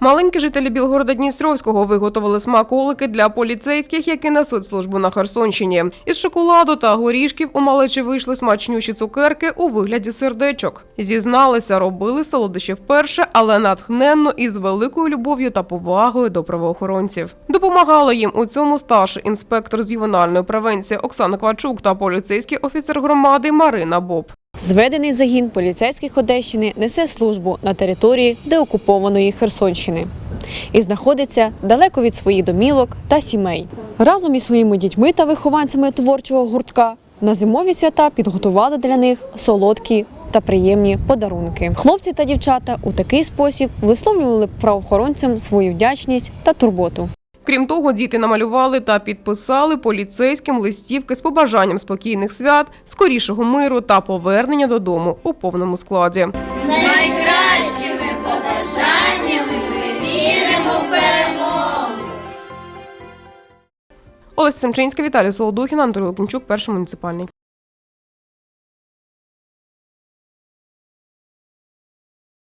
Маленькі жителі Білгорода Дністровського виготовили смаколики для поліцейських, які несуть службу на Херсонщині. Із шоколаду та горішків у малечі вийшли смачнющі цукерки у вигляді сердечок. Зізналися, робили солодощі вперше, але натхненно і з великою любов'ю та повагою до правоохоронців. Допомагала їм у цьому старший інспектор з ювенальної превенції Оксана Квачук та поліцейський офіцер громади Марина Боб. Зведений загін поліцейських Одещини несе службу на території деокупованої Херсонщини і знаходиться далеко від своїх домівок та сімей. Разом із своїми дітьми та вихованцями творчого гуртка на зимові свята підготували для них солодкі та приємні подарунки. Хлопці та дівчата у такий спосіб висловлювали правоохоронцям свою вдячність та турботу. Крім того, діти намалювали та підписали поліцейським листівки з побажанням спокійних свят, скорішого миру та повернення додому у повному складі. найкращими побажаннями привіримо віримо перемогу. Олеся Семчинська, Віталій Солодухін, Анатолій Лукінчук, перший муніципальний.